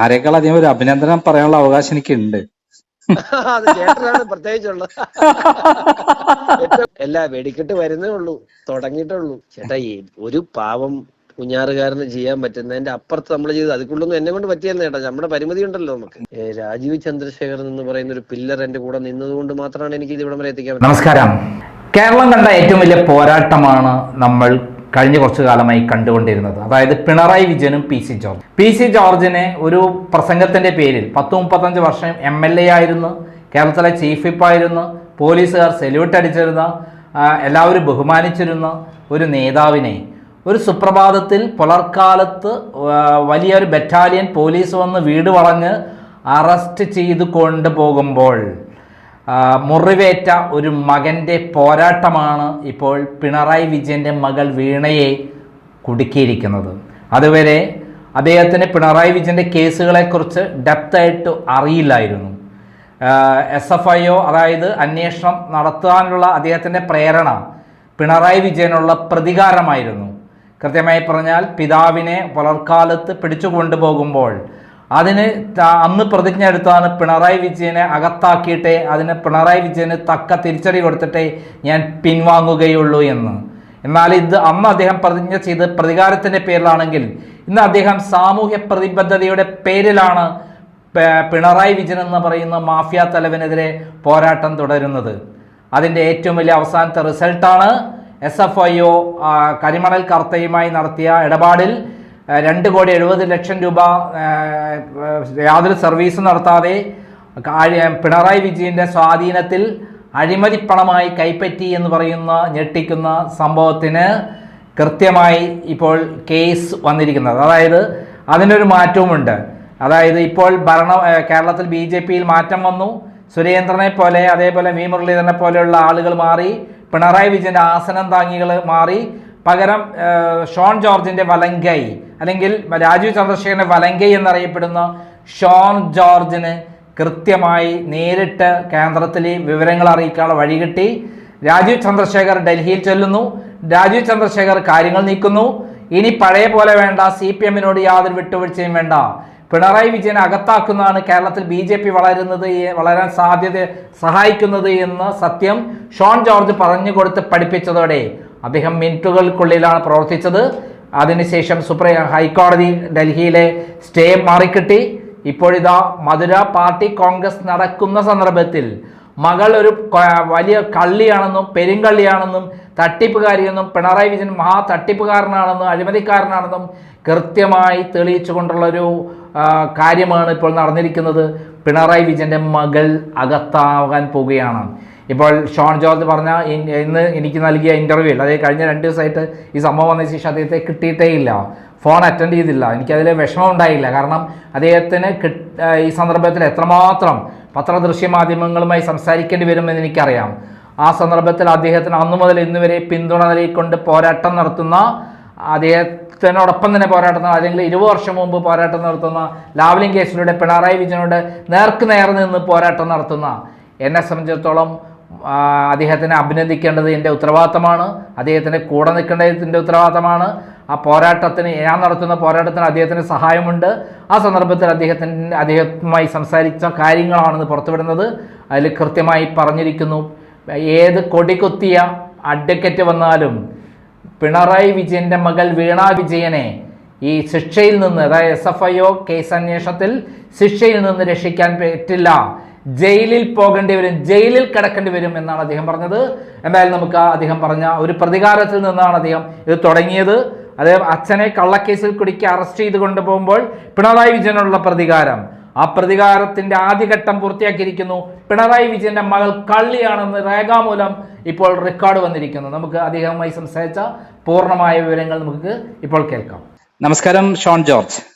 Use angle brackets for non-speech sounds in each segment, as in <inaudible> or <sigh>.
ആരെക്കാൾ അധികം ഒരു അഭിനന്ദനം പറയാനുള്ള അവകാശം എനിക്കുണ്ട്. അത് ചേട്ടനാണ് പ്രത്യേകിച്ചുള്ളത്. എല്ലാ വെടിക്കെട്ട് വരുന്നേ ഉള്ളൂ തുടങ്ങിയിട്ടുള്ളൂ ചേട്ടാ ഒരു പാവം കുഞ്ഞാറുകാരന് ചെയ്യാൻ പറ്റുന്നതിന്റെ അപ്പുറത്ത് നമ്മൾ ചെയ്ത് അതിക്കുള്ളൊന്നും എന്നെ കൊണ്ട് പറ്റിയെന്ന് ചേട്ടാ. നമ്മുടെ പരിമിതി ഉണ്ടല്ലോ നമുക്ക്. രാജീവ് ചന്ദ്രശേഖരൻ എന്ന് പറയുന്ന ഒരു പില്ലർ എന്റെ കൂടെ നിന്നതുകൊണ്ട് മാത്രമാണ് എനിക്ക് ഇത് ഇവിടം വരെ എത്തിക്കാൻ നമസ്കാരം. കേരളം കണ്ട ഏറ്റവും വലിയ പോരാട്ടമാണ് നമ്മൾ കഴിഞ്ഞ കുറച്ചു കാലമായി കണ്ടുകൊണ്ടിരുന്നത്. അതായത് പിണറായി വിജയനും P C George. P C ജോർജിനെ ഒരു പ്രസംഗത്തിന്റെ പേരിൽ പത്ത് മുപ്പത്തഞ്ച് വർഷം എം എൽ എ ആയിരുന്നു കേരളത്തിലെ ചീഫ് വിപ്പായിരുന്നു പോലീസുകാർ സെല്യൂട്ട് അടിച്ചിരുന്ന എല്ലാവരും ബഹുമാനിച്ചിരുന്ന ഒരു നേതാവിനെ. ഒരു സുപ്രഭാതത്തിൽ പുലർക്കാലത്ത് വലിയൊരു ബറ്റാലിയൻ പോലീസ് വന്ന് വീട് വളഞ്ഞ് അറസ്റ്റ് ചെയ്ത് കൊണ്ടുപോകുമ്പോൾ മുറിവേറ്റ ഒരു മകന്റെ പോരാട്ടമാണ് ഇപ്പോൾ പിണറായി വിജയന്റെ മകൾ വീണയെ കുടുക്കിയിരിക്കുന്നത്. അതുവരെ അദ്ദേഹത്തിന് പിണറായി വിജയന്റെ കേസുകളെക്കുറിച്ച് ഡെപ്തായിട്ട് അറിയില്ലായിരുന്നു. എസ് എഫ് ഐ ഒ അതായത് അന്വേഷണം നടത്താനുള്ള അദ്ദേഹത്തിന്റെ പ്രേരണ പിണറായി വിജയനുള്ള പ്രതികാരമായിരുന്നു. കൃത്യമായി പറഞ്ഞാൽ പിതാവിനെ പുലർക്കാലത്ത് പിടിച്ചു കൊണ്ടുപോകുമ്പോൾ അതിന് അന്ന് പ്രതിജ്ഞ എടുത്താണ് പിണറായി വിജയനെ അകത്താക്കിയിട്ടേ അതിന് പിണറായി വിജയന് തക്ക തിരിച്ചടി കൊടുത്തിട്ടേ ഞാൻ പിൻവാങ്ങുകയുള്ളൂ എന്ന്. എന്നാൽ ഇത് അന്ന് അദ്ദേഹം പ്രതിജ്ഞ ചെയ്ത് പ്രതികാരത്തിന്റെ പേരിലാണെങ്കിൽ ഇന്ന് അദ്ദേഹം സാമൂഹ്യ പ്രതിബദ്ധതയുടെ പേരിലാണ് പിണറായി വിജയൻ എന്ന് പറയുന്ന മാഫിയ തലവനെതിരെ പോരാട്ടം തുടരുന്നത്. അതിന്റെ ഏറ്റവും വലിയ അവസാനത്തെ റിസൾട്ടാണ് എസ് എഫ് ഐ ഒ കരിമണൽ കർത്തയുമായി നടത്തിയ ഇടപാടിൽ രണ്ട് കോടി എഴുപത് ലക്ഷം രൂപ യാതൊരു സർവീസും നടത്താതെ പിണറായി വിജയന്റെ സ്വാധീനത്തിൽ അഴിമതിപ്പണമായി കൈപ്പറ്റി എന്ന് പറയുന്ന ഞെട്ടിക്കുന്ന സംഭവത്തിന് കൃത്യമായി ഇപ്പോൾ കേസ് വന്നിരിക്കുന്നത്. അതായത് അതിനൊരു മാറ്റവുമുണ്ട്. അതായത് ഇപ്പോൾ ഭരണ കേരളത്തിൽ ബി ജെ പിയിൽ മാറ്റം വന്നു. സുരേന്ദ്രനെ പോലെ അതേപോലെ വി മുരളീധരനെ പോലെയുള്ള ആളുകൾ മാറി. പിണറായി വിജയന്റെ ആസനം താങ്ങികൾ മാറി. പകരം ഷോൺ ജോർജിന്റെ വലങ്കൈ അല്ലെങ്കിൽ രാജീവ് ചന്ദ്രശേഖരന്റെ വലങ്കൈ എന്നറിയപ്പെടുന്ന ഷോൺ ജോർജിന് കൃത്യമായി നേരിട്ട് കേന്ദ്രത്തിലെ വിവരങ്ങൾ അറിയിക്കാനുള്ള വഴി കിട്ടി. രാജീവ് ചന്ദ്രശേഖർ ഡൽഹിയിൽ ചെല്ലുന്നു. രാജീവ് ചന്ദ്രശേഖർ കാര്യങ്ങൾ നീക്കുന്നു. ഇനി പഴയ പോലെ വേണ്ട സി പി എമ്മിനോട് യാതൊരു വിട്ടുവീഴ്ചയും വേണ്ട. പിണറായി വിജയനെ അകത്താക്കുന്നതാണ് കേരളത്തിൽ ബി ജെ പി വളരുന്നത് വളരാൻ സാധ്യത സഹായിക്കുന്നത് എന്ന് സത്യം ഷോൺ ജോർജ് പറഞ്ഞു കൊടുത്ത് പഠിപ്പിച്ചതോടെ. അദ്ദേഹം മിനിറ്റുകൾക്കുള്ളിലാണ് പ്രവർത്തിച്ചത്. അതിനുശേഷം സുപ്രീം ഹൈക്കോടതി ഡൽഹിയിലെ സ്റ്റേ മാറിക്കിട്ടി. ഇപ്പോഴിതാ മധുര പാർട്ടി കോൺഗ്രസ് നടക്കുന്ന സന്ദർഭത്തിൽ മകൾ ഒരു വലിയ കള്ളിയാണെന്നും പെരുങ്കള്ളിയാണെന്നും തട്ടിപ്പുകാരിയെന്നും പിണറായി വിജയൻ മഹാ തട്ടിപ്പുകാരനാണെന്നും അഴിമതിക്കാരനാണെന്നും കൃത്യമായി തെളിയിച്ചുകൊണ്ടുള്ള ഒരു കാര്യമാണ് ഇപ്പോൾ നടന്നിരിക്കുന്നത്. പിണറായി വിജയന്റെ മകൾ അകത്താകാൻ പോവുകയാണ്. ഇപ്പോൾ ഷോൺ ജോർജ് പറഞ്ഞ ഇന്ന് എനിക്ക് നൽകിയ ഇന്റർവ്യൂവിൽ അതായത് കഴിഞ്ഞ രണ്ട് ദിവസമായിട്ട് ഈ സംഭവം വന്ന ശേഷം അദ്ദേഹത്തെ കിട്ടിയിട്ടേ ഇല്ല. ഫോൺ അറ്റൻഡ് ചെയ്തില്ല. എനിക്കതിൽ വിഷമം ഉണ്ടായില്ല. കാരണം അദ്ദേഹത്തിന് ഈ സന്ദർഭത്തിൽ എത്രമാത്രം പത്രദൃശ്യ മാധ്യമങ്ങളുമായി സംസാരിക്കേണ്ടി വരുമെന്ന് എനിക്കറിയാം. ആ സന്ദർഭത്തിൽ അദ്ദേഹത്തിന് അന്നു മുതൽ ഇന്ന് വരെ പിന്തുണ നൽകിക്കൊണ്ട് പോരാട്ടം നടത്തുന്ന അദ്ദേഹത്തിനോടൊപ്പം തന്നെ പോരാട്ടം അല്ലെങ്കിൽ ഇരുപത് വർഷം മുമ്പ് പോരാട്ടം നടത്തുന്ന ലാവ്ലിംഗ് കേസിലൂടെ പിണറായി വിജയനോട് നേർക്ക് നേർ നിന്ന് പോരാട്ടം നടത്തുന്ന എന്നെ സംബന്ധിച്ചിടത്തോളം അദ്ദേഹത്തിനെ അഭിനന്ദിക്കേണ്ടത് എന്റെ ഉത്തരവാദിത്തമാണ്. അദ്ദേഹത്തിന്റെ കൂടെ നിൽക്കേണ്ടതിന്റെ ഉത്തരവാദിത്തമാണ്. ആ പോരാട്ടത്തിന് ഞാൻ നടത്തുന്ന പോരാട്ടത്തിന് അദ്ദേഹത്തിന് സഹായമുണ്ട്. ആ സന്ദർഭത്തിൽ അദ്ദേഹത്തിന് അദ്ദേഹവുമായി സംസാരിച്ച കാര്യങ്ങളാണെന്ന് പുറത്തുവിടുന്നത്. അതിൽ കൃത്യമായി പറഞ്ഞിരിക്കുന്നു. ഏത് കൊടികൊത്തിയ അഡ്വക്കറ്റ് വന്നാലും പിണറായി വിജയന്റെ മകൾ വീണ വിജയനെ ഈ ശിക്ഷയിൽ നിന്ന് അതായത് S F I O case അന്വേഷണത്തിൽ ശിക്ഷയിൽ നിന്ന് രക്ഷിക്കാൻ പറ്റില്ല. ജയിലിൽ പോകേണ്ടി വരും ജയിലിൽ കിടക്കേണ്ടി വരും എന്നാണ് അദ്ദേഹം പറഞ്ഞത്. എന്തായാലും നമുക്ക് അദ്ദേഹം പറഞ്ഞ ഒരു പ്രതികാരത്തിൽ നിന്നാണ് അദ്ദേഹം ഇത് തുടങ്ങിയത്. അദ്ദേഹം അച്ഛനെ കള്ളക്കേസിൽ കുടുക്കി അറസ്റ്റ് ചെയ്ത് കൊണ്ടുപോകുമ്പോൾ പിണറായി വിജയനുള്ള പ്രതികാരം. ആ പ്രതികാരത്തിന്റെ ആദ്യഘട്ടം പൂർത്തിയാക്കിയിരിക്കുന്നു. പിണറായി വിജയന്റെ മകൾ കള്ളിയാണെന്ന് രേഖാമൂലം ഇപ്പോൾ റെക്കോർഡ് വന്നിരിക്കുന്നു. നമുക്ക് അദ്ദേഹവുമായി സംസാരിച്ച പൂർണമായ വിവരങ്ങൾ നമുക്ക് ഇപ്പോൾ കേൾക്കാം. നമസ്കാരം ഷോൺ ജോർജ്.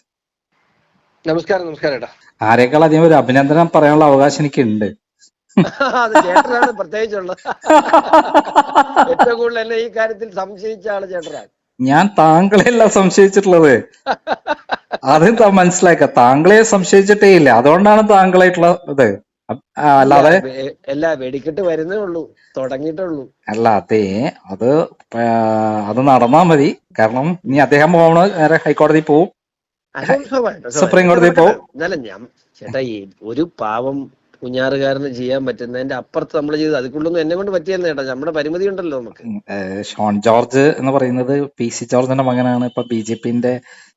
നമസ്കാരം നമസ്കാരം ഏട്ടാ. ആരെക്കാൾ അധികം ഒരു അഭിനന്ദനം പറയാനുള്ള അവകാശം എനിക്കുണ്ട്. <laughs> അത് ചേട്ടനാണ് പ്രത്യേകിച്ചുള്ളത് <laughs> ഏറ്റവും കൂടുതൽ എന്നെ ഈ കാര്യത്തിൽ സംശയിച്ച ആൾ ചേട്ടനാണ്. ഞാൻ താങ്കളെയല്ല സംശയിച്ചിട്ടുള്ളത്. അത് മനസ്സിലാക്ക. താങ്കളെ സംശയിച്ചിട്ടേ ഇല്ല. അതുകൊണ്ടാണ് താങ്കളായിട്ടുള്ള ഇത്. അല്ലാതെ എല്ലാ വെടിക്കെട്ട് വരുന്നേ ഉള്ളൂ. തുടങ്ങിയിട്ടുള്ളൂ അല്ല അതേ അത് അത് നടന്നാ മതി. കാരണം ഇനി അദ്ദേഹം പോകണ നേരെ ഹൈക്കോടതി പോവും. സുപ്രീം കോടതി ഞാൻ ചേട്ടാ ഈ ഒരു പാവം കുഞ്ഞാറുകാരന് ചെയ്യാൻ പറ്റുന്നതിന്റെ അപ്പുറത്ത് നമ്മൾ ചെയ്ത് അതിക്കുള്ളൊന്നും എന്നെ കൊണ്ട് പറ്റിയെന്ന് ചേട്ടാ. നമ്മുടെ പരിമിതി ഉണ്ടല്ലോ നമുക്ക്. ഷോൺ ജോർജ് എന്ന് പറയുന്നത് പി സി ജോർജിന്റെ മകനാണ്. ഇപ്പൊ ബി ജെ പിന്റെ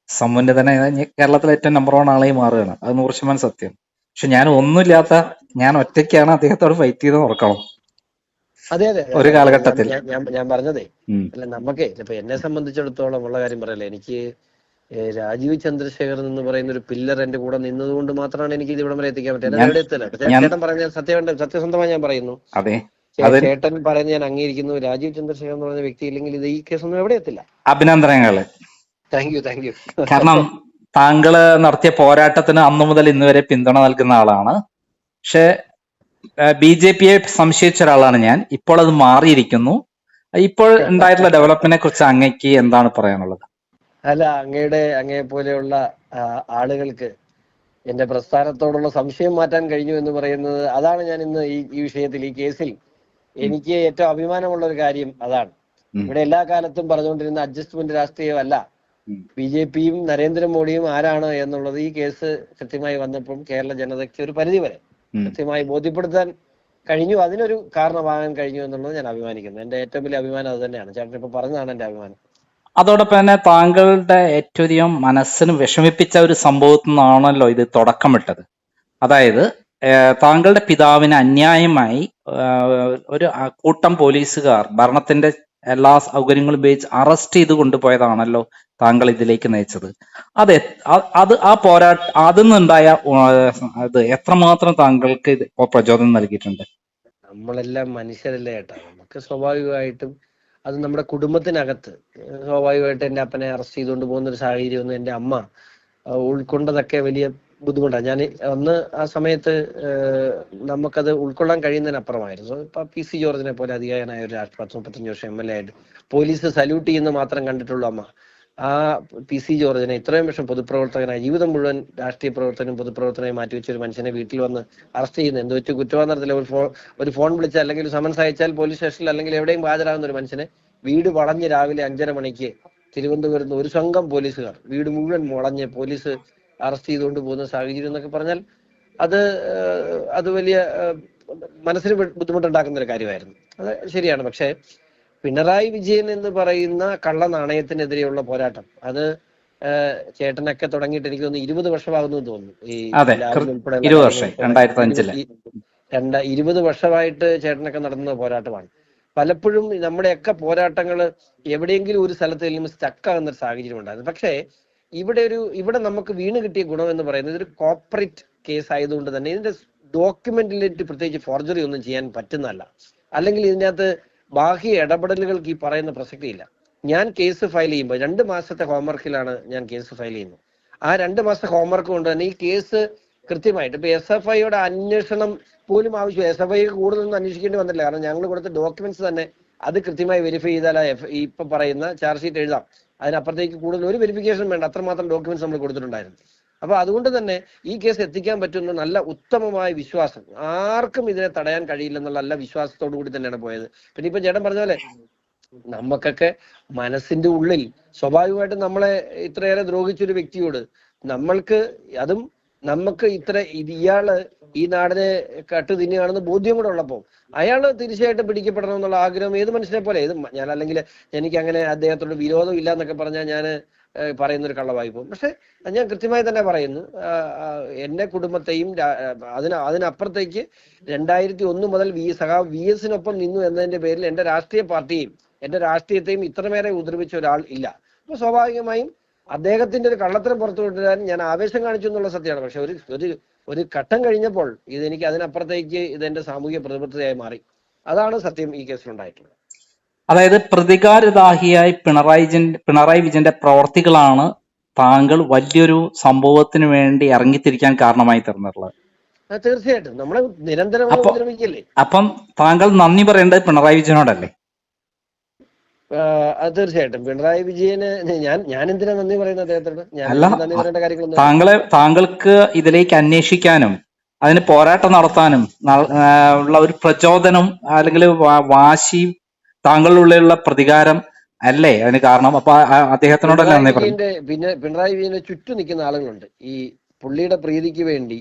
സമുന്നതനെ കേരളത്തിലെ ഏറ്റവും നമ്പർ വൺ ആളായി മാറുകയാണ്. അത് നൂറ് ശതമാനം സത്യം. പക്ഷെ ഞാൻ ഒന്നുമില്ലാത്ത ഞാൻ ഒറ്റയ്ക്കാണ് അദ്ദേഹത്തോട് ഫൈറ്റ് ചെയ്ത് ഓർക്കണം അതെ അതെ ഒരു കാലഘട്ടത്തിൽ. ഞാൻ- പറഞ്ഞതേ. അല്ല നമുക്കേ ഇപ്പൊ എന്നെ സംബന്ധിച്ചിടത്തോളം ഉള്ള കാര്യം പറയല്ലേ. എനിക്ക് രാജീവ് ചന്ദ്രശേഖർ എന്ന് പറയുന്ന ഒരു പില്ലർ എന്റെ കൂടെ നിന്നതുകൊണ്ട് മാത്രമാണ് എനിക്ക് ഇത് ഇവിടം വരെ എത്തിക്കാൻ പറ്റിയത്. ചേട്ടൻ പറഞ്ഞ സത്യം സത്യസന്ധമായി ഞാൻ പറയുന്നു. ചേട്ടൻ പറയുന്നത് ഞാൻ അംഗീകരിക്കുന്നു. രാജീവ് ചന്ദ്രശേഖർ എന്ന് പറയുന്ന വ്യക്തി ഇല്ലെങ്കിൽ ഇത് ഈ കേസൊന്നും എവിടെ എത്തില്ല. അഭിനന്ദനങ്ങൾ താങ്ക് യു താങ്ക് യു. കാരണം താങ്കൾ നടത്തിയ പോരാട്ടത്തിന് അന്നു മുതൽ ഇന്ന് വരെ പിന്തുണ നൽകുന്ന ആളാണ്. പക്ഷെ ബി ജെ പിയെ സംശയിച്ച ഒരാളാണ് ഞാൻ. ഇപ്പോൾ അത് മാറിയിരിക്കുന്നു. ഇപ്പോൾ ഉണ്ടായിട്ടുള്ള ഡെവലപ്മെന്റിനെ കുറിച്ച് അങ്ങയ്ക്ക് എന്താണ് പറയാനുള്ളത്? അല്ല അങ്ങയുടെ അങ്ങയെ പോലെയുള്ള ആളുകൾക്ക് എന്റെ പ്രസ്ഥാനത്തോടുള്ള സംശയം മാറ്റാൻ കഴിഞ്ഞു എന്ന് പറയുന്നത് അതാണ് ഞാൻ ഇന്ന് ഈ ഈ വിഷയത്തിൽ ഈ കേസിൽ എനിക്ക് ഏറ്റവും അഭിമാനമുള്ള ഒരു കാര്യം അതാണ്. ഇവിടെ എല്ലാ കാലത്തും പറഞ്ഞുകൊണ്ടിരുന്ന അഡ്ജസ്റ്റ്മെന്റ് രാഷ്ട്രീയമല്ല. ബി ജെ പിയും നരേന്ദ്രമോദിയും ആരാണ് എന്നുള്ളത് ഈ കേസ് കൃത്യമായി വന്നപ്പോൾ കേരള ജനതയ്ക്ക് ഒരു പരിധി വരെ. കൃത്യമായി ബോധ്യപ്പെടുത്താൻ കഴിഞ്ഞു. അതിനൊരു കാരണമാകാൻ കഴിഞ്ഞു എന്നുള്ളത് ഞാൻ അഭിമാനിക്കുന്നു. എന്റെ ഏറ്റവും വലിയ അഭിമാനം അത് തന്നെയാണ്. ചേട്ടൻ ഇപ്പൊ പറഞ്ഞതാണ് എന്റെ അഭിമാനം. അതോടൊപ്പം തന്നെ താങ്കളുടെ ഏറ്റവും അധികം മനസ്സിന് വിഷമിപ്പിച്ച ഒരു സംഭവത്തിൽ നിന്നാണല്ലോ ഇത് തുടക്കമിട്ടത്. അതായത് താങ്കളുടെ പിതാവിന് അന്യായമായി ഒരു കൂട്ടം പോലീസുകാർ ഭരണത്തിന്റെ എല്ലാ സൗകര്യങ്ങളും ഉപയോഗിച്ച് അറസ്റ്റ് ചെയ്ത് കൊണ്ടുപോയതാണല്ലോ താങ്കൾ ഇതിലേക്ക് നയിച്ചത്. അത് അത് ആ പോരാട്ട അതിൽ നിന്നുണ്ടായ അത് എത്രമാത്രം താങ്കൾക്ക് പ്രചോദനം നൽകിയിട്ടുണ്ട്? നമ്മളെല്ലാം മനുഷ്യരല്ലേ ഏട്ടാ. നമുക്ക് സ്വാഭാവികമായിട്ടും അത് നമ്മുടെ കുടുംബത്തിനകത്ത് സ്വാഭാവികമായിട്ട് എന്റെ അപ്പനെ അറസ്റ്റ് ചെയ്തുകൊണ്ട് പോകുന്ന ഒരു സാഹചര്യം ഒന്നും എന്റെ അമ്മ ഉൾക്കൊണ്ടതൊക്കെ വലിയ ബുദ്ധിമുട്ടാണ്. ഞാൻ അന്ന് ആ സമയത്ത് നമുക്കത് ഉൾക്കൊള്ളാൻ കഴിയുന്നതിനപ്പുറമായിരുന്നു. ഇപ്പൊ പി സി ജോർജിനെ പോലെ അധികാരനായ ഒരു രാഷ്ട്രപതി പത്ത് മുപ്പത്തഞ്ച് വർഷം എം എൽ എ ആയിട്ട് പോലീസ് സല്യൂട്ട് ചെയ്യുന്ന മാത്രം കണ്ടിട്ടുള്ളൂ അമ്മ. ആ പി സി ജോർജിനെ ഇത്രയും വർഷം പൊതുപ്രവർത്തകനായി ജീവിതം മുഴുവൻ രാഷ്ട്രീയ പ്രവർത്തനം പൊതുപ്രവർത്തനമായി മാറ്റിവെച്ച ഒരു മനുഷ്യനെ വീട്ടിൽ വന്ന് അറസ്റ്റ് ചെയ്യുന്നത് എന്ത് വെച്ച് കുറ്റവാന്നത്തില്ല ഒരു ഫോൺ ഒരു ഫോൺ വിളിച്ചാൽ അല്ലെങ്കിൽ സമൻസ് അയച്ചാൽ പോലീസ് സ്റ്റേഷനിൽ അല്ലെങ്കിൽ എവിടെയും ഹാജരാകുന്ന ഒരു മനുഷ്യനെ വീട് വളഞ്ഞ് രാവിലെ അഞ്ചര മണിക്ക് തിരുവനന്തപുരത്ത് ഒരു സംഘം പോലീസുകാർ വീട് മുഴുവൻ മുളഞ്ഞ് പോലീസ് അറസ്റ്റ് ചെയ്തുകൊണ്ട് പോകുന്ന സാഹചര്യം എന്നൊക്കെ പറഞ്ഞാൽ അത് അത് വലിയ മനസ്സിന് ബുദ്ധിമുട്ടുണ്ടാക്കുന്ന ഒരു കാര്യമായിരുന്നു. അത് ശരിയാണ്. പക്ഷേ പിണറായി വിജയൻ എന്ന് പറയുന്ന കള്ള നാണയത്തിനെതിരെയുള്ള പോരാട്ടം. അത് ചേട്ടനൊക്കെ തുടങ്ങിയിട്ട് എനിക്ക് തോന്നുന്നു. ഇരുപത് വർഷമാകുന്നു തോന്നുന്നു ഈ ഇരുപത് കാര്യങ്ങൾ രണ്ടായിരത്തി അഞ്ചിൽ. രണ്ട ഇരുപത് വർഷമായിട്ട് ചേട്ടനൊക്കെ നടത്തുന്ന പോരാട്ടമാണ്. പലപ്പോഴും നമ്മുടെയൊക്കെ പോരാട്ടങ്ങൾ എവിടെയെങ്കിലും ഒരു സ്ഥലത്ത് ചെല്ലുമ്പോൾ സ്റ്റക്ക് ആകുന്ന ഒരു സാഹചര്യം ഉണ്ടായിരുന്നു പക്ഷേ ഇവിടെ ഒരു ഇവിടെ നമുക്ക് വീണ് കിട്ടിയ ഗുണം എന്ന് പറയുന്നത് ഒരു കോപ്പറേറ്റ് കേസ് ആയതുകൊണ്ട് തന്നെ ഇതിന്റെ ഡോക്യുമെന്റിലേക്ക് പ്രത്യേകിച്ച് ഫോർജറി ഒന്നും ചെയ്യാൻ പറ്റുന്നതല്ല. അല്ലെങ്കിൽ ഇതിനകത്ത് ബാഹ്യ ഇടപെടലുകൾക്ക് ഈ പറയുന്ന പ്രസക്തിയില്ല. ഞാൻ കേസ് ഫയൽ ചെയ്യുമ്പോൾ രണ്ട് മാസത്തെ ഹോംവർക്കിലാണ് ഞാൻ കേസ് ഫയൽ ചെയ്യുന്നത്. ആ രണ്ട് മാസത്തെ ഹോംവർക്ക് കൊണ്ട് തന്നെ ഈ കേസ് കൃത്യമായിട്ട് ഇപ്പൊ എസ് എഫ് ഐയുടെ അന്വേഷണം പോലും ആവശ്യം എസ് എഫ് ഐ കൂടുതലൊന്നും അന്വേഷിക്കേണ്ടി വന്നില്ല കാരണം ഞങ്ങൾ കൊടുത്ത ഡോക്യുമെന്റ്സ് തന്നെ അത് കൃത്യമായി വെരിഫൈ ചെയ്താൽ ഇപ്പൊ പറയുന്ന ചാർജ് ഷീറ്റ് എഴുതാം. അതിനപ്പുറത്തേക്ക് കൂടുതൽ ഒരു വെരിഫിക്കേഷൻ വേണ്ട. അത്രമാത്രം ഡോക്യുമെന്റ്സ് നമ്മൾ കൊടുത്തിട്ടുണ്ടായിരുന്നു. അപ്പൊ അതുകൊണ്ട് തന്നെ ഈ കേസ് എത്തിക്കാൻ പറ്റുന്ന നല്ല ഉത്തമമായ വിശ്വാസം. ആർക്കും ഇതിനെ തടയാൻ കഴിയില്ലെന്നുള്ള നല്ല വിശ്വാസത്തോടു കൂടി തന്നെയാണ് പോയത്. പിന്നെ ഇപ്പൊ ചേട്ടൻ പറഞ്ഞ പോലെ നമുക്കൊക്കെ മനസ്സിന്റെ ഉള്ളിൽ സ്വാഭാവികമായിട്ടും നമ്മളെ ഇത്രയേറെ ദ്രോഹിച്ചൊരു വ്യക്തിയോട് നമ്മൾക്ക് അതും നമുക്ക് ഇത്ര ഇത് ഇയാൾ ഈ നാടിനെ കട്ട് തിന്നുകയാണെന്ന് ബോധ്യം കൂടെ ഉള്ളപ്പോ അയാൾ തീർച്ചയായിട്ടും പിടിക്കപ്പെടണം എന്നുള്ള ആഗ്രഹം ഏത് മനുഷ്യനെ പോലെ? ഏത് ഞാൻ അല്ലെങ്കിൽ എനിക്ക് അങ്ങനെ അദ്ദേഹത്തോട് വിരോധം ഇല്ല എന്നൊക്കെ പറഞ്ഞാൽ ഞാൻ പറയുന്ന ഒരു കള്ളവായ്പ പോകും. പക്ഷെ ഞാൻ കൃത്യമായി തന്നെ പറയുന്നു എന്റെ കുടുംബത്തെയും അതിന് അതിനപ്പുറത്തേക്ക് രണ്ടായിരത്തി ഒന്ന് മുതൽ വി സഹാ വി എസിനൊപ്പം നിന്നു എന്നതിന്റെ പേരിൽ എന്റെ രാഷ്ട്രീയ പാർട്ടിയും എന്റെ രാഷ്ട്രീയത്തെയും ഇത്രമേറെ ഉപദ്രവിച്ച ഒരാൾ ഇല്ല. അപ്പൊ സ്വാഭാവികമായും അദ്ദേഹത്തിന്റെ ഒരു കള്ളത്തരം പുറത്തു കൊണ്ടുവരാൻ ഞാൻ ആവേശം കാണിച്ചു എന്നുള്ള സത്യമാണ്. പക്ഷെ ഒരു ഒരു ഒരു ഘട്ടം കഴിഞ്ഞപ്പോൾ ഇതെനിക്ക് അതിനപ്പുറത്തേക്ക് ഇതെന്റെ സാമൂഹിക പ്രതിബദ്ധതയായി മാറി. അതാണ് സത്യം ഈ കേസിലുണ്ടായിട്ടുള്ളത്. അതായത് പ്രതികാരദാഹിയായി പിണറായി വിജയൻ പിണറായി വിജയന്റെ പ്രവർത്തികളാണ് താങ്കൾ വലിയൊരു സംഭവത്തിന് വേണ്ടി ഇറങ്ങിത്തിരിക്കാൻ കാരണമായി തീർന്നിട്ടുള്ളത്. തീർച്ചയായിട്ടും. നമ്മളെ നിരന്തരം അപ്പൊ- ഉപദ്രവിക്കല്ലേ അപ്പം താങ്കൾ നന്ദി പറയേണ്ടത് പിണറായി വിജയനോടല്ലേ? അത് തീർച്ചയായിട്ടും. പിണറായി വിജയന് ഞാൻ ഞാൻ എന്തിനാ നന്ദി പറയുന്നത് അദ്ദേഹത്തോട്? ഞാൻ താങ്കളെ താങ്കൾക്ക് ഇതിലേക്ക് അന്വേഷിക്കാനും അതിന് പോരാട്ടം നടത്താനും ഉള്ള ഒരു പ്രചോദനം അല്ലെങ്കിൽ വാശി താങ്കളുള്ളിലുള്ള പ്രതികാരം അല്ലേ അതിന് കാരണം? അപ്പൊ അദ്ദേഹത്തിനോടല്ല നന്ദി പറഞ്ഞു പിന്നെ പിണറായി വിജയനെ ചുറ്റും നിൽക്കുന്ന ആളുകളുണ്ട്. ഈ പുള്ളിയുടെ പ്രീതിക്ക് വേണ്ടി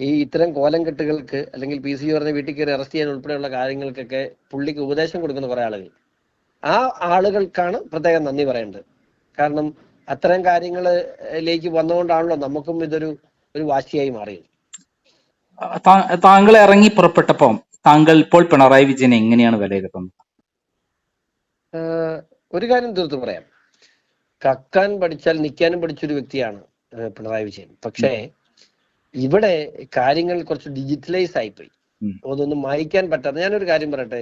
ഈ ഇത്തരം കോലം കെട്ടുകൾക്ക് അല്ലെങ്കിൽ പി സി പറഞ്ഞ വീട്ടിൽ കയറി അറസ്റ്റ് ചെയ്യാൻ ഉൾപ്പെടെയുള്ള കാര്യങ്ങൾക്കൊക്കെ പുള്ളിക്ക് ഉപദേശം കൊടുക്കുന്ന കുറെ ആളുകൾ. ആ ആളുകൾക്കാണ് പ്രത്യേകം നന്ദി പറയേണ്ടത്. കാരണം അത്തരം കാര്യങ്ങളിലേക്ക് വന്നുകൊണ്ടാണല്ലോ നമുക്കും ഇതൊരു ഒരു വാശിയായി മാറിയത്. താങ്കൾ ഇറങ്ങി പുറപ്പെട്ടപ്പോ താങ്കൾ ഇപ്പോൾ പിണറായി വിജയനെ എങ്ങനെയാണ് വിലയിരുത്തുന്നത്? ഒരു കാര്യം തീർത്ത് പറയാം. കക്കാൻ പഠിച്ചാൽ നിൽക്കാനും പഠിച്ചൊരു വ്യക്തിയാണ് പിണറായി വിജയൻ. പക്ഷേ ഇവിടെ കാര്യങ്ങൾ കുറച്ച് ഡിജിറ്റലൈസ് ആയിപ്പോയി. അതൊന്നും മായ്ക്കാൻ പറ്റാത്ത ഞാനൊരു കാര്യം പറയട്ടെ.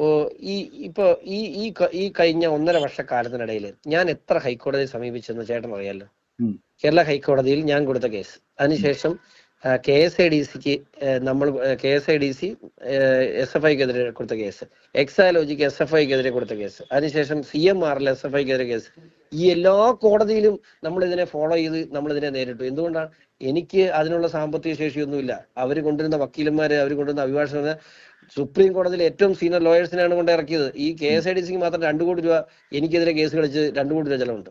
ഓ ഈ ഇപ്പൊ ഈ ഈ ഈ കഴിഞ്ഞ ഒന്നര വർഷക്കാലത്തിനിടയിൽ ഞാൻ എത്ര ഹൈക്കോടതിയെ സമീപിച്ചെന്ന് ചേട്ടൻ അറിയാലോ കേരള ഹൈക്കോടതിയിൽ ഞാൻ കൊടുത്ത കേസ്. അതിനുശേഷം കെ എസ് ഐ ഡി സിക്ക് നമ്മൾ K S I D C S F ഐക്കെതിരെ കൊടുത്ത കേസ്. എക്സാലോജിക്ക് എസ് എഫ് ഐക്കെതിരെ കൊടുത്ത കേസ്. അതിനുശേഷം സി എം ആറിൽ എസ് എഫ് ഐക്കെതിരെ കേസ്. ഈ എല്ലാ കോടതിയിലും നമ്മൾ ഇതിനെ ഫോളോ ചെയ്ത് നമ്മൾ ഇതിനെ നേരിട്ടു. എന്തുകൊണ്ടാണ് എനിക്ക് അതിനുള്ള സാമ്പത്തിക ശേഷിയൊന്നുമില്ല. അവർ കൊണ്ടുവരുന്ന വക്കീലന്മാർ അവർ കൊണ്ടുവരുന്ന അഭിഭാഷകർ സുപ്രീം കോടതിയിൽ ഏറ്റവും സീനിയർ ലോയേഴ്സിനാണ് കൊണ്ട് ഇറക്കിയത്. ഈ കെ എസ് ഐ ഡി സിക്ക് മാത്രം രണ്ടു കോടി രൂപ എനിക്കെതിരെ കേസ് കളിച്ച് രണ്ടു കോടി രൂപ ചെലവുണ്ട്.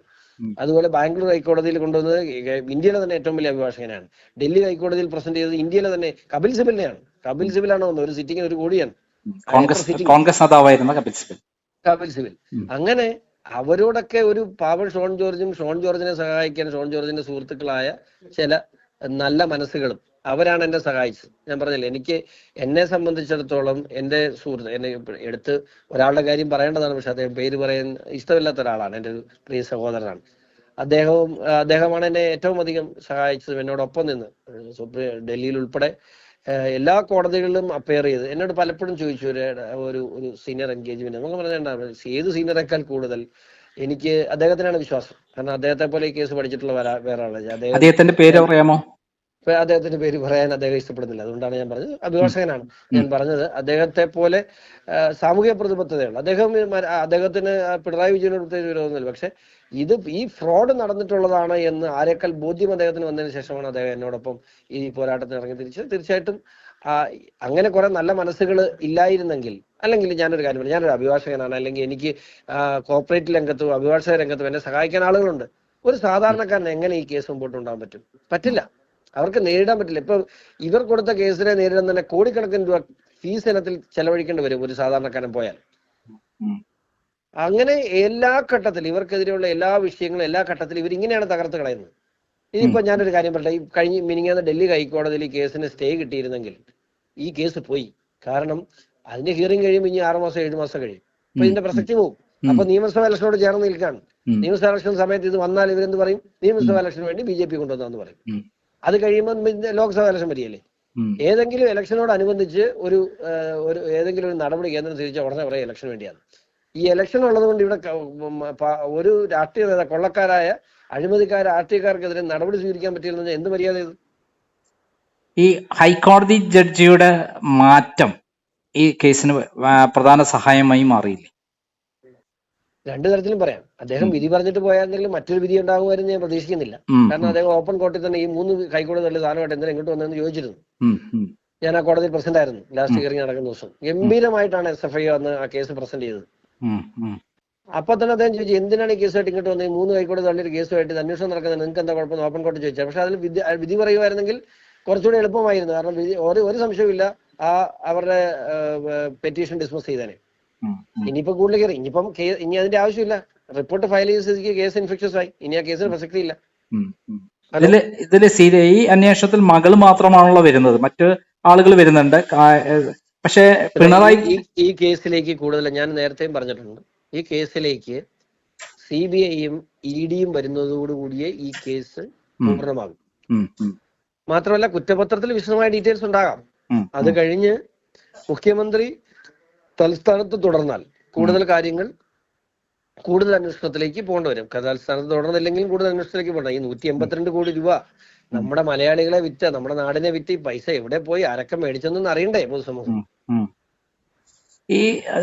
അതുപോലെ ബാംഗ്ലൂർ ഹൈക്കോടതിയിൽ കൊണ്ടുവന്നത് ഇന്ത്യയിലെ തന്നെ ഏറ്റവും വലിയ അഭിഭാഷകനാണ്. ഡൽഹി ഹൈക്കോടതിയിൽ പ്രസന്റ് ചെയ്തത് ഇന്ത്യയിലെ തന്നെ കപിൽ സിബലിനെയാണ്. കപിൽ സിബിലാണ് വന്നത്. ഒരു സിറ്റിംഗിന് ഒരു കോടിയാണ്. കോൺഗ്രസ് sitting- കോൺഗ്രസ് നേതാവായിരുന്ന കപിൽ സിബിൽ. കപിൽ സിബിൽ. അങ്ങനെ അവരോടൊക്കെ ഒരു പാവം ഷോൺ ജോർജും ഷോൺ ജോർജിനെ സഹായിക്കാൻ ഷോൺ ജോർജിന്റെ സുഹൃത്തുക്കളായ ചില നല്ല മനസ്സുകളും അവരാണ് എന്നെ സഹായിച്ചത്. ഞാൻ പറഞ്ഞില്ലേ എനിക്ക് എന്നെ സംബന്ധിച്ചിടത്തോളം എന്റെ സുഹൃത്ത് എന്നെ എടുത്ത് ഒരാളുടെ കാര്യം പറയേണ്ടതാണ് പക്ഷെ അദ്ദേഹം പേര് പറയാൻ ഇഷ്ടമില്ലാത്ത ഒരാളാണ് എന്റെ ഒരു പ്രിയ സഹോദരനാണ്. അദ്ദേഹവും അദ്ദേഹമാണ് എന്നെ ഏറ്റവും അധികം സഹായിച്ചത് എന്നോടൊപ്പം നിന്ന്. സുപ്രീം ഡൽഹിയിൽ ഉൾപ്പെടെ എല്ലാ കോടതികളിലും അപ്പയർ ചെയ്ത് എന്നോട് പലപ്പോഴും ചോദിച്ചു ഒരു ഒരു സീനിയർ എൻഗേജ്മെന്റ് നമുക്ക് പറഞ്ഞാൽ ഏത് സീനിയറേക്കാൾ കൂടുതൽ എനിക്ക് അദ്ദേഹത്തിനാണ് വിശ്വാസം. കാരണം അദ്ദേഹത്തെ പോലെ ഈ കേസ് പഠിച്ചിട്ടുള്ള വേറെ ആളാണ് ആളെ അദ്ദേഹത്തിന്റെ പേര് പറയാമോ അദ്ദേഹത്തിന്റെ പേര് പറയാൻ അദ്ദേഹം ഇഷ്ടപ്പെടുന്നില്ല. അതുകൊണ്ടാണ് ഞാൻ പറഞ്ഞത്. അഭിഭാഷകനാണ് ഞാൻ പറഞ്ഞത്. അദ്ദേഹത്തെ പോലെ സാമൂഹ്യ സാമൂഹിക പ്രതിബദ്ധതയുള്ള അദ്ദേഹം അദ്ദേഹത്തിന് പിണറായി വിജയനോട് പ്രത്യേകിച്ച് വിരോധമൊന്നുമില്ല. പക്ഷെ ഇത് ഈ ഫ്രോഡ് നടന്നിട്ടുള്ളതാണ് എന്ന് ആരെക്കാൾ ബോധ്യം അദ്ദേഹത്തിന് വന്നതിന് ശേഷമാണ് അദ്ദേഹം എന്നോടൊപ്പം ഈ പോരാട്ടത്തിന് ഇറങ്ങി തിരിച്ചത് തീർച്ചയായിട്ടും അങ്ങനെ കുറെ നല്ല മനസ്സുകൾ ഇല്ലായിരുന്നെങ്കിൽ അല്ലെങ്കിൽ ഞാനൊരു കാര്യം പറഞ്ഞു ഞാനൊരു അഭിഭാഷകനാണ്. അല്ലെങ്കിൽ എനിക്ക് കോർപ്പറേറ്റ് രംഗത്തും അഭിഭാഷക രംഗത്തും എന്നെ സഹായിക്കാൻ ആളുകളുണ്ട്. ഒരു സാധാരണക്കാരൻ എങ്ങനെ ഈ കേസ് മുമ്പോട്ട് കൊണ്ടുപോകാൻ പറ്റും? പറ്റില്ല. അവർക്ക് നേരിടാൻ പറ്റില്ല. ഇപ്പൊ ഇവർ കൊടുത്ത കേസിനെ നേരിടാൻ തന്നെ കോടിക്കണക്കിന് രൂപ ഫീസ് ഇനത്തിൽ ചെലവഴിക്കേണ്ടി വരും ഒരു സാധാരണക്കാരൻ പോയാൽ. അങ്ങനെ എല്ലാ ഘട്ടത്തിലും ഇവർക്കെതിരെയുള്ള എല്ലാ വിഷയങ്ങളും എല്ലാ ഘട്ടത്തിലും ഇവർ ഇങ്ങനെയാണ് തകർത്ത് കളയുന്നത്. ഇനിയിപ്പോ ഞാനൊരു കാര്യം പറയട്ടെ. ഈ കഴിഞ്ഞ മിനിങ്ങാന്ന് ഡൽഹി ഹൈക്കോടതിയിൽ ഈ കേസിന് സ്റ്റേ കിട്ടിയിരുന്നെങ്കിൽ ഈ കേസ് പോയി. കാരണം അതിന് ഹിയറിംഗ് കഴിയുമ്പോൾ ഇനി ആറു മാസം ഏഴു മാസം കഴിയും. അപ്പൊ ഇതിന്റെ പ്രസക്തി പോകും അപ്പൊ നിയമസഭാ ഇലക്ഷനോട് ചേർന്ന് നിൽക്കാണ്. നിയമസഭാ ഇലക്ഷൻ സമയത്ത് ഇത് വന്നാൽ ഇവരെന്ത് പറയും? നിയമസഭാ ഇലക്ഷന് വേണ്ടി ബി ജെ പി കൊണ്ടുവന്നു പറയും. അത് കഴിയുമ്പോൾ ലോക്സഭാ ഇലക്ഷൻ വരികയല്ലേ. ഏതെങ്കിലും ഇലക്ഷനോടനുബന്ധിച്ച് ഒരു ഒരു ഏതെങ്കിലും ഒരു നടപടി കേന്ദ്രം സ്വീകരിച്ച ഉടനെ പറയാം ഇലക്ഷൻ വേണ്ടിയാണ്. ഈ ഇലക്ഷൻ ഉള്ളത് കൊണ്ട് ഇവിടെ ഒരു രാഷ്ട്രീയ നേതാ കൊള്ളക്കാരായ അഴിമതിക്കാർ രാഷ്ട്രീയക്കാർക്കെതിരെ നടപടി സ്വീകരിക്കാൻ പറ്റില്ലെന്ന് എന്ത് മര്യാദ ഇത് ഈ ഹൈക്കോടതി ജഡ്ജിയുടെ മാറ്റം ഈ കേസിന് പ്രധാന സഹായമായി മാറിയില്ലേ? രണ്ടു തരത്തിലും പറയാം. അദ്ദേഹം വിധി പറഞ്ഞിട്ട് പോയായിരുന്നെങ്കിലും മറ്റൊരു വിധി ഉണ്ടാകുമായിരുന്നു ഞാൻ പ്രതീക്ഷിക്കുന്നില്ല. കാരണം അദ്ദേഹം ഓപ്പൺ കോർട്ടിൽ തന്നെ ഈ മൂന്ന് ഹൈക്കോടതി തള്ളി സാധനമായിട്ട് എന്തിനാ ഇങ്ങോട്ട് വന്നതെന്ന് ചോദിച്ചിരുന്നു. ഞാൻ ആ കോടതിയിൽ പ്രസന്റ് ആയിരുന്നു. ലാസ്റ്റ് ഹിയറിംഗ് നടക്കുന്ന ദിവസം. ഗംഭീരമായിട്ടാണ് എസ് എഫ് ഐ വന്ന് ആ കേസ് പ്രസന്റ് ചെയ്തത്. അപ്പൊ തന്നെ അദ്ദേഹം ചോദിച്ചു എന്തിനാണ് ഈ കേസുമായിട്ട് ഇങ്ങോട്ട് വന്നത്? മൂന്ന് ഹൈക്കോടതി തള്ളിയൊരു കേസുമായിട്ട് അന്വേഷണം നടക്കുന്നത് നിങ്ങൾക്ക് എന്താ കുഴപ്പം ഓപ്പൺ കോർട്ട് ചോദിച്ചത് പക്ഷെ അതിൽ വിധി വിധി പറയുമായിരുന്നെങ്കിൽ കുറച്ചുകൂടി എളുപ്പമായിരുന്നു. കാരണം ഒരു ഒരു സംശയവുമില്ല. ആ അവരുടെ പെറ്റീഷൻ ഡിസ്മിസ് ചെയ്തേനെ. ഇനിയിപ്പോ കൂടുതൽ കയറി ഇനിയിപ്പം ഇനി അതിന്റെ ആവശ്യമില്ല. റിപ്പോർട്ട് ഫയൽ ചെയ്ത സ്ഥിതിക്ക് കേസ് ഇൻഫെക്ഷ്യസ് ആയി. ഇനി ആ കേസിന് പ്രസക്തിയില്ല. ഇതിൽ ഇതിൽ സീരിയ ഈ അന്വേഷണത്തിൽ മകൾ മാത്രമാണല്ലോ വരുന്നത്. മറ്റു ആളുകൾ വരുന്നുണ്ട്. പക്ഷേ പിണറായി ഈ കേസിലേക്ക് കൂടുതൽ ഞാൻ നേരത്തെയും പറഞ്ഞിട്ടുണ്ട്. ഈ കേസിലേക്ക് സി ബി ഐയും ഇ ഡിയും വരുന്നതോടുകൂടിയേ ഈ കേസ്. പൂർണമാകും. മാത്രമല്ല കുറ്റപത്രത്തിൽ വിശദമായ ഡീറ്റെയിൽസ് ഉണ്ടാകാം. അത് കഴിഞ്ഞ് മുഖ്യമന്ത്രി തലസ്ഥാനത്ത് തുടർന്നാൽ കൂടുതൽ കാര്യങ്ങൾ കൂടുതൽ അന്വേഷണത്തിലേക്ക് പോകേണ്ടി വരും. തലസ്ഥാനത്ത് തുടർന്നില്ലെങ്കിലും കൂടുതൽ അന്വേഷണത്തിലേക്ക് പോകണം ഈ നൂറ്റി എൺപത്തിരണ്ട് കോടി രൂപ നമ്മുടെ മലയാളികളെ വിറ്റ നമ്മുടെ നാടിനെ വിറ്റ് ഈ പൈസ എവിടെ പോയി ആരൊക്കെ മേടിച്ചെന്നൊന്നും അറിയണ്ടേ പൊതുസമൂഹം. ഈ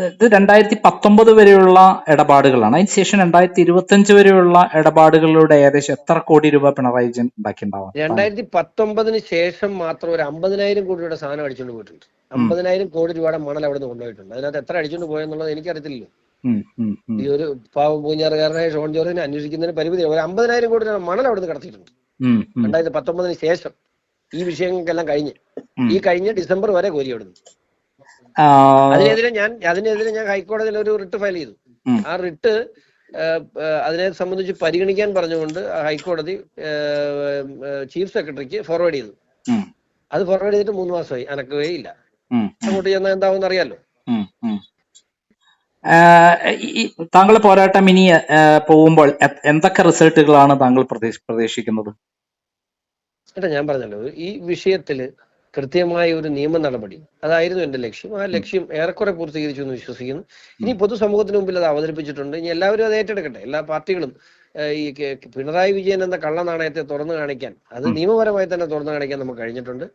ഇത് രണ്ടായിരത്തി പത്തൊമ്പത് വരെയുള്ള ഇടപാടുകളാണ്. അതിനുശേഷം രണ്ടായിരത്തി ഇരുപത്തി അഞ്ച് വരെയുള്ള ഇടപാടുകളുടെ ഏകദേശം എത്ര കോടി രൂപ പിണറായി വിജയൻ ഉണ്ടാക്കിയിട്ടുണ്ടാവും രണ്ടായിരത്തി പത്തൊമ്പതിന് ശേഷം മാത്രം ഒരു അമ്പതിനായിരം കോടി രൂപയുടെ സാധനം അടിച്ചുകൊണ്ട് പോയിട്ടുണ്ട്. അമ്പതിനായിരം കോടി രൂപയുടെ മണൽ അവിടെ നിന്ന് കൊണ്ടുപോയിട്ടുണ്ട്. അതിനകത്ത് എത്ര അടിച്ചുകൊണ്ട് പോയെന്നുള്ളത് ഉം, ഈ ഒരു പാവം പൂഞ്ഞാറുകാരനായ ഷോൺ ജോർജിനെ അന്വേഷിക്കുന്നതിന് പരിമിതി ഒരു അമ്പതിനായിരം കോടി രൂപ മണൽ അവിടുന്ന് കടത്തിയിട്ടുണ്ട്. ഉം, ഉം, രണ്ടായിരത്തി പത്തൊമ്പതിന് ശേഷം ഈ വിഷയങ്ങൾക്കെല്ലാം കഴിഞ്ഞ്. ഈ കഴിഞ്ഞ ഡിസംബർ വരെ കോരി അവിടുന്ന്. അതിനെതിരെ ഞാൻ അതിനെതിരെ ഞാൻ ഹൈക്കോടതിയിൽ ഒരു റിട്ട് ഫയൽ ചെയ്തു. ആ റിട്ട് അതിനെ സംബന്ധിച്ച് പരിഗണിക്കാൻ പറഞ്ഞുകൊണ്ട് ഹൈക്കോടതി ചീഫ് സെക്രട്ടറിക്ക് ഫോർവേഡ് ചെയ്തു. അത് ഫോർവേഡ് ചെയ്തിട്ട് മൂന്ന് മാസമായി. അനക്കുകയേ ഇല്ല ഉം, അങ്ങോട്ട് ചെന്നാൽ എന്താവും അറിയാലോ? താങ്കൾ പോരാട്ടം ഇനി പോകുമ്പോൾ എന്തൊക്കെ റിസൾട്ടുകളാണ് താങ്കൾ പ്രതീക്ഷ- പ്രതീക്ഷിക്കുന്നത്? അല്ല ഞാൻ പറഞ്ഞല്ലോ. ഈ വിഷയത്തിൽ കൃത്യമായ ഒരു നിയമ നടപടി. അതായിരുന്നു എന്റെ ലക്ഷ്യം. ആ ലക്ഷ്യം ഏറെക്കുറെ പൂർത്തീകരിച്ചു എന്ന് വിശ്വസിക്കുന്നു. ഇനി പൊതുസമൂഹത്തിന് മുമ്പിൽ അത് അവതരിപ്പിച്ചിട്ടുണ്ട്. ഇനി എല്ലാവരും അത് ഏറ്റെടുക്കട്ടെ. എല്ലാ പാർട്ടികളും ഈ പിണറായി വിജയൻ എന്ന കള്ളനാണയത്തെ തുറന്നു കാണിക്കാൻ അത് നിയമപരമായി തന്നെ തുറന്നു കാണിക്കാൻ നമുക്ക് കഴിഞ്ഞിട്ടുണ്ട്.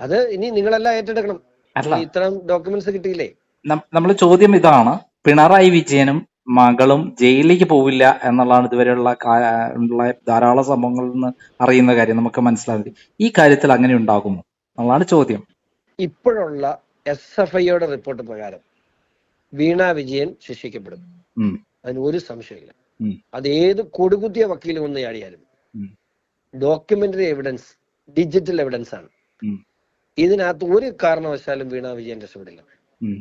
അത് ഇനി നിങ്ങളെല്ലാം ഏറ്റെടുക്കണം. ഇത്തരം ഡോക്യുമെന്റ്സ് കിട്ടിയില്ലേ? നമ്മൾ ചോദ്യം ഇതാണ്. പിണറായി വിജയനും മകളും ജയിലിലേക്ക് പോവില്ല എന്നുള്ളതാണ് ഇതുവരെയുള്ള ധാരാളം സംഭവങ്ങളിൽ നിന്ന് അറിയുന്ന കാര്യം നമുക്ക് മനസ്സിലാകുന്നത് ഈ കാര്യത്തിൽ അങ്ങനെ ഉണ്ടാകുമോ എന്നുള്ളതാണ് ചോദ്യം. ഇപ്പോഴുള്ള എസ് എഫ് ഐയുടെ റിപ്പോർട്ട് പ്രകാരം വീണ വിജയൻ ശിക്ഷിക്കപ്പെടും. അതിന് ഒരു സംശയമില്ല അത് ഏത് കൊടുകുത്തിയ വക്കീൽ വന്ന് ചാടിയാലും ഡോക്യുമെന്ററി എവിഡൻസ് ഡിജിറ്റൽ എവിഡൻസ് ആണ്. ഇതിനകത്ത് ഒരു കാരണവശാലും വീണ വിജയൻ രക്ഷപ്പെടില്ല.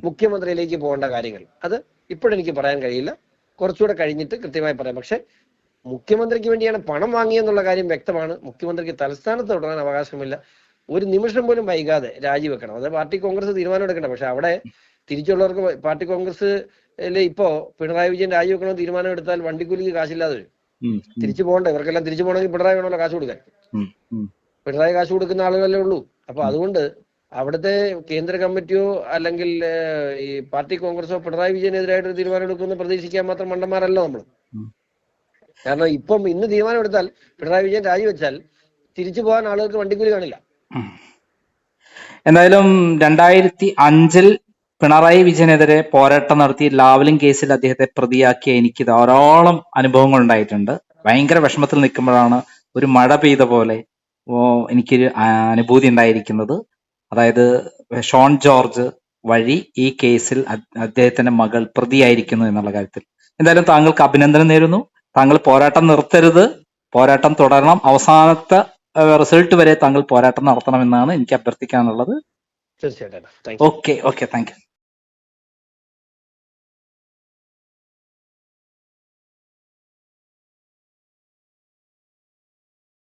മുഖ്യമന്ത്രിയിലേക്ക് പോകേണ്ട കാര്യങ്ങൾ. അത് ഇപ്പോഴെനിക്ക് പറയാൻ കഴിയില്ല. കുറച്ചുകൂടെ കഴിഞ്ഞിട്ട് കൃത്യമായി പറയാം. പക്ഷെ മുഖ്യമന്ത്രിക്ക് വേണ്ടിയാണ് പണം വാങ്ങിയെന്നുള്ള കാര്യം വ്യക്തമാണ്. മുഖ്യമന്ത്രിക്ക് തലസ്ഥാനത്ത് തുടരാൻ അവകാശമില്ല. ഒരു നിമിഷം പോലും വൈകാതെ രാജിവെക്കണം. അത് പാർട്ടി കോൺഗ്രസ് തീരുമാനം എടുക്കണം പക്ഷെ അവിടെ തിരിച്ചുള്ളവർക്ക് പാർട്ടി കോൺഗ്രസ് ഇപ്പോ പിണറായി വിജയൻ രാജിവെക്കണമെന്ന് തീരുമാനം എടുത്താൽ വണ്ടിക്കൂലിക്ക് കാശില്ലാതെ വരും. തിരിച്ചു പോകണ്ടേ. ഇവർക്കെല്ലാം തിരിച്ചു പോകണമെങ്കിൽ പിണറായി വേണമല്ലോ കാശ് കൊടുക്കാൻ. പിണറായി കാശ് കൊടുക്കുന്ന ആളുകളല്ലേ ഉള്ളൂ. അപ്പൊ അതുകൊണ്ട് അവിടുത്തെ കേന്ദ്ര കമ്മിറ്റിയോ അല്ലെങ്കിൽ ഈ പാർട്ടി കോൺഗ്രസോ പിണറായി വിജയനെതിരായിട്ട് ഒരു തീരുമാനം എടുക്കുമെന്ന് പ്രതീക്ഷിക്കാൻ മാത്രം മണ്ടന്മാരല്ല നമ്മൾ കാരണം ഇപ്പം ഇന്ന് തീരുമാനം എടുത്താൽ പിണറായി വിജയൻ രാജിവെച്ചാൽ തിരിച്ചു പോകാൻ ആളുകൾക്ക് വണ്ടിക്കൂലി കാണില്ല. എന്തായാലും രണ്ടായിരത്തി അഞ്ചിൽ പിണറായി വിജയനെതിരെ പോരാട്ടം നടത്തി ലാവലിംഗ് കേസിൽ അദ്ദേഹത്തെ പ്രതിയാക്കിയ എനിക്ക് ധാരാളം അനുഭവങ്ങൾ ഉണ്ടായിട്ടുണ്ട്. ഭയങ്കര വിഷമത്തിൽ നിൽക്കുമ്പോഴാണ് ഒരു മഴ പെയ്ത പോലെ എനിക്കൊരു അനുഭൂതി ഉണ്ടായിരിക്കുന്നത്. അതായത് ഷോൺ ജോർജ് വഴി ഈ കേസിൽ അദ്ദേഹത്തിന്റെ മകൾ പ്രതിയായിരിക്കുന്നു എന്നുള്ള കാര്യത്തിൽ. എന്തായാലും താങ്കൾക്ക് അഭിനന്ദനം നേരുന്നു. താങ്കൾ പോരാട്ടം നിർത്തരുത്. പോരാട്ടം തുടരണം. അവസാനത്തെ റിസൾട്ട് വരെ താങ്കൾ പോരാട്ടം നടത്തണം എന്നാണ് എനിക്ക് അഭ്യർത്ഥിക്കാനുള്ളത്. തീർച്ചയായിട്ടും. Okay okay. Thank you.